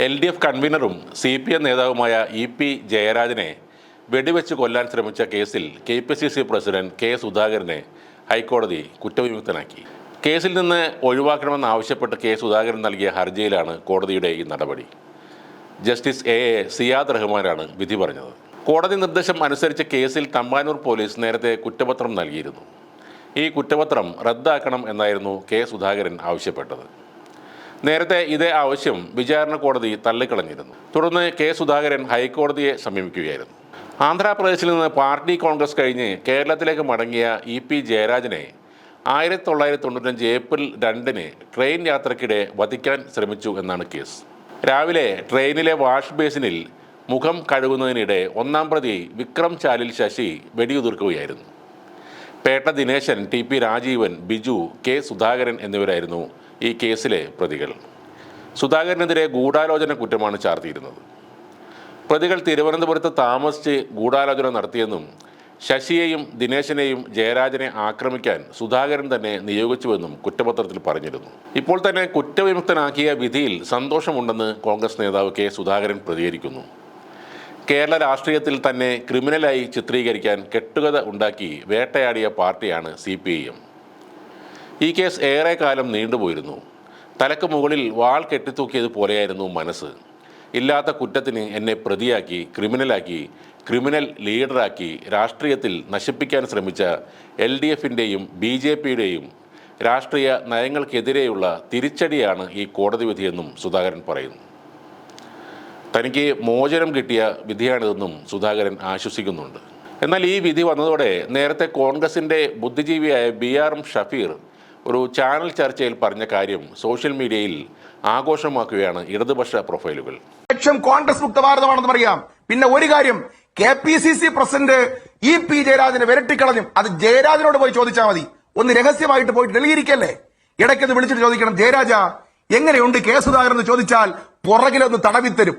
L D F കൺവീനറും C P M നേതാവുമായ E P ജയരാജനെ വെടിവെച്ച് കൊല്ലാൻ ശ്രമിച്ച കേസിൽ K P C C president K സുധാകരനെ ഹൈക്കോടതി കുറ്റവിമുക്തനാക്കി. കേസിൽ നിന്ന് ഒഴിവാക്കണമെന്നാവശ്യപ്പെട്ട് കെ സുധാകരൻ നൽകിയ ഹർജിയിലാണ് കോടതിയുടെ ഈ നടപടി. ജസ്റ്റിസ് എ എ സിയാദ് റഹ്മാനാണ് വിധി പറഞ്ഞത്. കോടതി നിർദ്ദേശം അനുസരിച്ച് കേസിൽ തമ്പാനൂർ പോലീസ് നേരത്തെ കുറ്റപത്രം നൽകിയിരുന്നു. ഈ കുറ്റപത്രം റദ്ദാക്കണം എന്നായിരുന്നു കെ സുധാകരൻ ആവശ്യപ്പെട്ടത്. നേരത്തെ ഇതേ ആവശ്യം വിചാരണ കോടതി തള്ളിക്കളഞ്ഞിരുന്നു. തുടർന്ന് കെ സുധാകരൻ ഹൈക്കോടതിയെ സമീപിക്കുകയായിരുന്നു. ആന്ധ്രാപ്രദേശിൽ നിന്ന് പാർട്ടി കോൺഗ്രസ് കഴിഞ്ഞ് കേരളത്തിലേക്ക് മടങ്ങിയ ഇ പി ജയരാജനെ ആയിരത്തി തൊള്ളായിരത്തി തൊണ്ണൂറ്റഞ്ച് ഏപ്രിൽ രണ്ടിന് ട്രെയിൻ യാത്രക്കിടെ വധിക്കാൻ ശ്രമിച്ചു എന്നാണ് കേസ്. രാവിലെ ട്രെയിനിലെ വാഷ് ബേസിനിൽ മുഖം കഴുകുന്നതിനിടെ ഒന്നാം പ്രതി വിക്രം ചാലിൽ ശശി വെടിയുതിർക്കുകയായിരുന്നു. Petta Dineshan T P Rajeevan Biju K Sudhakaran എന്നിവരായിരുന്നു ഈ കേസിലെ പ്രതികൾ. സുധാകരനെതിരെ ഗൂഢാലോചന കുറ്റമാണ് ചാർത്തിയിരുന്നത്. പ്രതികൾ തിരുവനന്തപുരത്ത് താമസിച്ച് ഗൂഢാലോചന നടത്തിയെന്നും ശശിയെയും ദിനേശനെയും ജയരാജനെ ആക്രമിക്കാൻ സുധാകരൻ തന്നെ നിയോഗിച്ചുവെന്നും കുറ്റപത്രത്തിൽ പറഞ്ഞിരുന്നു. ഇപ്പോൾ തന്നെ കുറ്റവിമുക്തനാക്കിയ വിധിയിൽ സന്തോഷമുണ്ടെന്ന് കോൺഗ്രസ് നേതാവ് കെ സുധാകരൻ പ്രതികരിക്കുന്നു. കേരള രാഷ്ട്രീയത്തിൽ തന്നെ ക്രിമിനലായി ചിത്രീകരിക്കാൻ കെട്ടുകഥ ഉണ്ടാക്കി വേട്ടയാടിയ പാർട്ടിയാണ് സി പി ഐ എം. ഈ കേസ് ഏറെ കാലം നീണ്ടുപോയിരുന്നു. തലക്ക് മുകളിൽ വാൾ കെട്ടിത്തൂക്കിയത് പോലെയായിരുന്നു മനസ്സ്. ഇല്ലാത്ത കുറ്റത്തിന് എന്നെ പ്രതിയാക്കി ക്രിമിനലാക്കി ക്രിമിനൽ ലീഡറാക്കി രാഷ്ട്രീയത്തിൽ നശിപ്പിക്കാൻ ശ്രമിച്ച എൽ ഡി എഫിന്റെയും ബി ജെ പിയുടെയും രാഷ്ട്രീയ നയങ്ങൾക്കെതിരെയുള്ള തിരിച്ചടിയാണ് ഈ കോടതി വിധിയെന്നും സുധാകരൻ പറയുന്നു. തനിക്ക് മോചനം കിട്ടിയ വിധിയാണിതെന്നും സുധാകരൻ ആശ്വസിക്കുന്നുണ്ട്. എന്നാൽ ഈ വിധി വന്നതോടെ നേരത്തെ കോൺഗ്രസിന്റെ ബുദ്ധിജീവിയായ ബി ആർ എം ഷഫീർ ഒരു ചാനൽ ചർച്ചയിൽ പറഞ്ഞ കാര്യം സോഷ്യൽ മീഡിയയിൽ ആഘോഷമാക്കുകയാണ് ഇടതുപക്ഷ പ്രൊഫൈലുകൾ. ലക്ഷ്യം കോൺഗ്രസ് മുക്ത ഭാരതമാണെന്ന് പറയാം പിന്നെ ഒരു കാര്യം K P C C president E P ജയരാജനെ വിരട്ടിക്കളഞ്ഞു അത് ജയരാജനോട് പോയി ചോദിച്ചാൽ മതി. ഒന്ന് രഹസ്യമായിട്ട് പോയിട്ട് ഡൽഹിയിരിക്കല്ലേ ഇടയ്ക്കത് വിളിച്ചിട്ട് ചോദിക്കണം ജയരാജ എങ്ങനെയുണ്ട് കെ സുധാകരൻ എന്ന് ചോദിച്ചാൽ പുറകിലൊന്ന് തടവിത്തരും.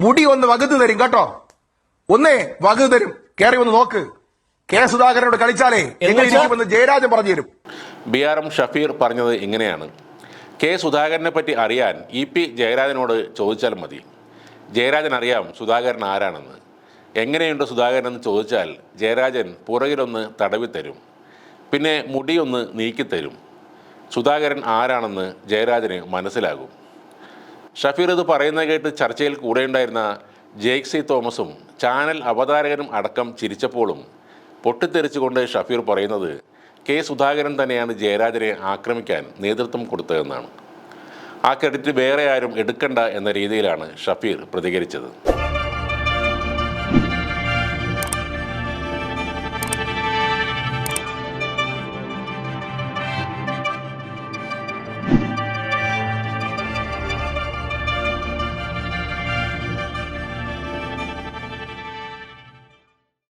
മുടി ഒന്ന് വകുതു തരും കേട്ടോ. ഒന്നേ വകുത് തരും. കയറി ഒന്ന് നോക്ക്. കെ സുധാകരനോട് കളിച്ചാലേ എങ്ങനെ ജയരാജൻ പറഞ്ഞു തരും. ബി ആർ എം ഷഫീർ പറഞ്ഞത് ഇങ്ങനെയാണ്. കെ സുധാകരനെ പറ്റി അറിയാൻ ഇ പി ജയരാജനോട് ചോദിച്ചാൽ മതി. ജയരാജൻ അറിയാം സുധാകരൻ ആരാണെന്ന്. എങ്ങനെയുണ്ട് സുധാകരൻ എന്ന് ചോദിച്ചാൽ ജയരാജൻ പുറകിലൊന്ന് തരും. പിന്നെ മുടിയൊന്ന് നീക്കിത്തരും സുധാകരൻ ആരാണെന്ന് ജയരാജന് മനസ്സിലാകും. ഷഫീർ ഇത് പറയുന്നത് കേട്ട് ചർച്ചയിൽ കൂടെയുണ്ടായിരുന്ന ജെയ്ക് സി തോമസും ചാനൽ അവതാരകനും അടക്കം ചിരിച്ചപ്പോഴും പൊട്ടിത്തെറിച്ചുകൊണ്ട് ഷഫീർ പറയുന്നത് കെ സുധാകരൻ തന്നെയാണ് ജയരാജനെ ആക്രമിക്കാൻ നേതൃത്വം കൊടുത്തതെന്നാണ്. ആ ക്രെഡിറ്റ് വേറെ ആരും എടുക്കണ്ട എന്ന രീതിയിലാണ് ഷഫീർ പ്രതികരിച്ചത്.